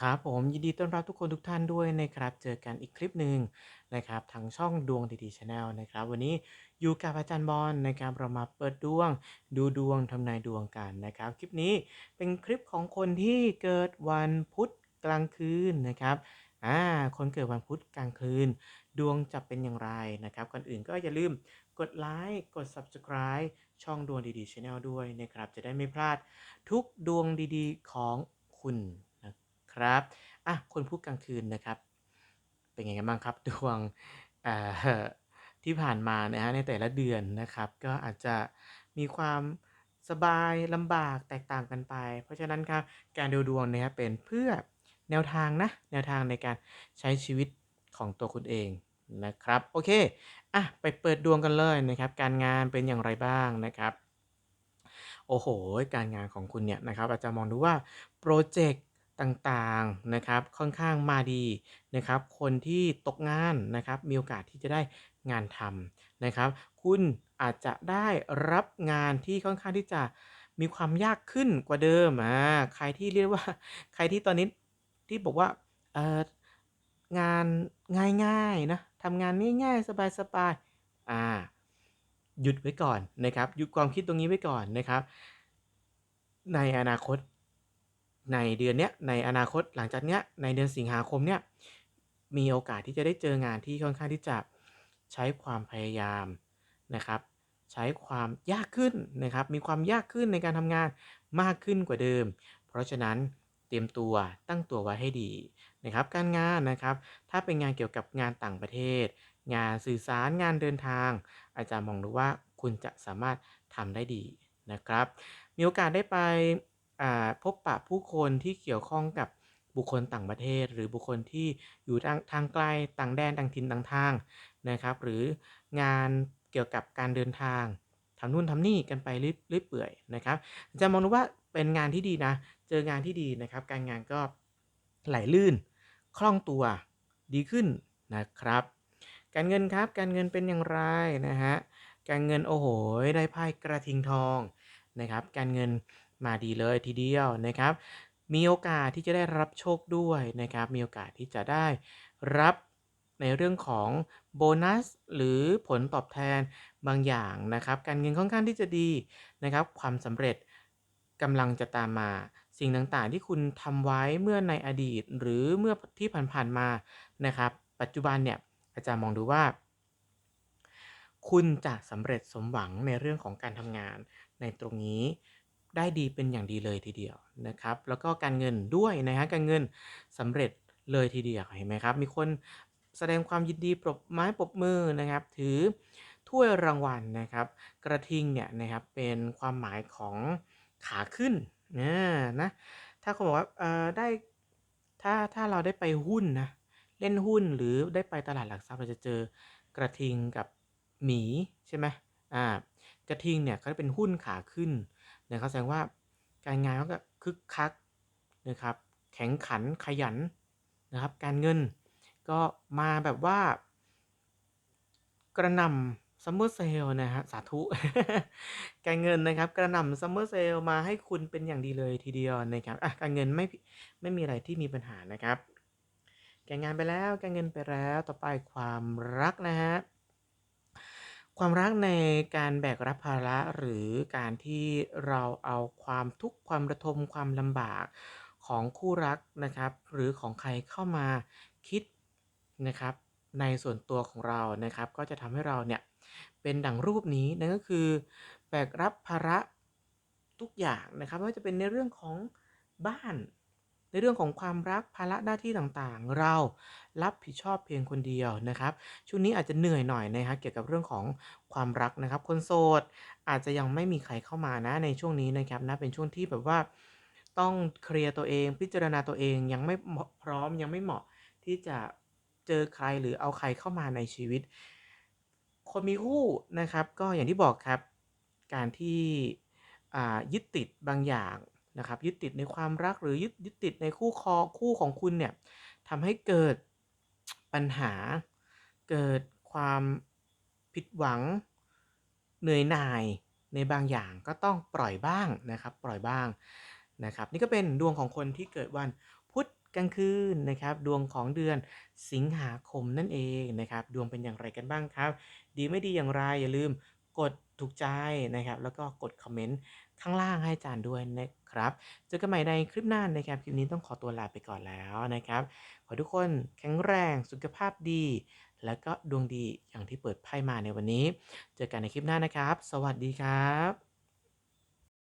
ครับผมยินดีต้อนรับทุกคนทุกท่านด้วยนะครับ เจอกันอีกคลิปหนึ่งนะครับทางช่องดวงดีๆชาแนลนะครับ วันนี้อยู่กับอาจารย์บอลนะครับเรามาเปิดดวง ดูดวงทำนายดวงกันนะครับ คลิปนี้เป็นคลิปของคนที่เกิดวันพุธกลางคืนนะครับอ่าคนเกิดวันพุธกลางคืน ดวงจะเป็นอย่างไรนะครับก่อนอื่นก็อย่าลืมกดไลค์กด Subscribe ช่องดวงดีๆชาแนลด้วยนะครับจะได้ไม่พลาดทุกดวงดีๆของคุณ นะครับอะคนพูดกลางคืนนะครับ เป็นไงกันบ้างครับดวงอ่อที่ผ่านมานะฮะในแต่ละเดือนนะครับ ก็อาจจะมีความสบายลำบากแตกต่างกันไป เพราะฉะนั้นครับการดูดวงนะครับเป็นเพื่อแนวทางนะแนวทางในการใช้ชีวิตของตัวคุณเองนะครับโอเคอะไปเปิดดวงกันเลยนะครับ การงานเป็นอย่างไรบ้างนะครับ โอ้โห การงานของคุณเนี่ยนะครับอาจจะมองดูว่าโปรเจกต์ ต่างๆนะครับค่อนข้างมาดีนะครับ คนที่ตกงานนะครับมีโอกาสที่จะได้งานทำนะครับ คุณอาจจะได้รับงานที่ค่อนข้างที่จะมีความยากขึ้นกว่าเดิมอ่าใครที่เรียกว่าใครที่ตอนนี้ที่บอกว่าเอองานง่ายๆนะทำงานง่ายๆ สบายๆอ่าหยุดไว้ก่อนนะครับหยุดความคิดตรงนี้ไว้ก่อนนะครับ ในอนาคต ในเดือนเนี้ยในอนาคตหลังจากเนี้ยในเดือนสิงหาคมเนี่ยมีโอกาสที่จะได้เจองานที่ค่อนข้างที่จะใช้ความพยายามนะครับ ใช้ความยากขึ้นนะครับ มีความยากขึ้นในการทำงานมากขึ้นกว่าเดิม เพราะฉะนั้นเตรียมตัวตั้งตัวไว้ให้ดีนะครับ การงานนะครับ ถ้าเป็นงานเกี่ยวกับงานต่างประเทศ งานสื่อสารงานเดินทาง อาจารย์มองดูว่าคุณจะสามารถทำได้ดีนะครับ มีโอกาสได้ไป พบปะผู้คนที่เกี่ยวข้องกับบุคคลต่างประเทศ หรือบุคคลที่อยู่ทางทางไกลต่างแดนต่างถิ่นต่างทางนะครับ หรืองานเกี่ยวกับการเดินทางทำนู่นทำนี่กันไปเรื่อยเปื่อยนะครับจะมองดูว่าเป็นงานที่ดีนะ เจองานที่ดีนะครับ การงานก็ไหลลื่น คล่องตัวดีขึ้นนะครับ การเงินครับ การเงินเป็นอย่างไรนะฮะ การเงินโอ้โหได้ไพ่กระทิงทองนะครับ การเงิน มาดีเลยทีเดียวนะครับ มีโอกาสที่จะได้รับโชคด้วยนะครับ มีโอกาสที่จะได้รับในเรื่องของโบนัสหรือผลตอบแทนบางอย่างนะครับ การเงินค่อนข้างที่จะดีนะครับ ความสำเร็จกำลังจะตามมา สิ่งต่างๆ ที่คุณทำไว้เมื่อในอดีต หรือเมื่อที่ผ่านๆมานะครับ ปัจจุบันเนี่ยอาจารย์มองดูว่า คุณจะสำเร็จสมหวังในเรื่องของการทำงานในตรงนี้ ได้ดีเป็นอย่างดีเลยทีเดียวนะครับ แล้วก็การเงินด้วยนะฮะการเงินสำเร็จเลยทีเดียวเห็นไหมครับ มีคนแสดงความยินดีปรบไม้ปรบมือนะครับ ถือถ้วยรางวัลนะครับ กระทิงเนี่ยนะครับเป็นความหมายของขาขึ้นนะนะถ้าเขาบอกว่าเออได้ถ้าถ้าเราได้ไปหุ้นนะเล่นหุ้นหรือได้ไปตลาดหลักทรัพย์เราจะเจอกระทิงกับหมีใช่ไหมอ่า กระทิงเนี่ยเขาเป็นหุ้นขาขึ้นนะครับแสดงว่าการงานเขาก็คึกคักนะครับแข็งขันขยันนะครับ การเงินก็มาแบบว่า กระนำซัมเมอร์เซลนะฮะสาธุ การเงินนะครับ กระนำซัมเมอร์เซลมาให้คุณเป็นอย่างดีเลยทีเดียวนะครับอะการเงินไม่ไม่มีอะไรที่มีปัญหานะครับ การงานไปแล้วการเงินไปแล้วต่อไปความรักนะฮะ ความรักในการแบกรับภาระหรือการที่เราเอาความทุกข์ความระทมความลำบากของคู่รักนะครับ หรือของใครเข้ามาคิดนะครับ ในส่วนตัวของเรานะครับ ก็จะทำให้เราเนี่ยเป็นดังรูปนี้นั่นก็คือ แบกรับภาระทุกอย่างนะครับไม่ว่าจะเป็นในเรื่องของบ้าน ในเรื่องของความรักภาระหน้าที่ต่างๆ เรารับผิดชอบเพียงคนเดียวนะครับ ช่วงนี้อาจจะเหนื่อยหน่อยนะครับเกี่ยวกับเรื่องของความรักนะครับ คนโสดอาจจะยังไม่มีใครเข้ามานะในช่วงนี้นะครับนะเป็นช่วงที่แบบว่าต้องเคลียร์ตัวเองพิจารณาตัวเองยังไม่พร้อมยังไม่เหมาะที่จะเจอใครหรือเอาใครเข้ามาในชีวิต คนมีคู่นะครับ ก็อย่างที่บอกครับ การที่ยึดติดบางอย่าง นะครับยึดติดในความรักหรือยึดยึดติดในคู่ครอคู่ของคุณเนี่ยทำให้เกิดปัญหา เกิดความผิดหวังเหนื่อยหน่ายในบางอย่างก็ต้องปล่อยบ้างนะครับ ปล่อยบ้างนะครับ นี่ก็เป็นดวงของคนที่เกิดวันพุธกลางคืนนะครับ ดวงของเดือนสิงหาคมนั่นเองนะครับ ดวงเป็นอย่างไรกันบ้างครับ ดีไม่ดีอย่างไรอย่าลืม กดถูกใจนะครับ แล้วก็กดคอมเมนต์ข้างล่างให้อาจารย์ด้วยนะครับ เจอกันใหม่ในคลิปหน้านะครับ คลิปนี้ต้องขอตัวลาไปก่อนแล้วนะครับ ขอทุกคนแข็งแรงสุขภาพดี แล้วก็ดวงดีอย่างที่เปิดไพ่มาในวันนี้ เจอกันในคลิปหน้านะครับ สวัสดีครับ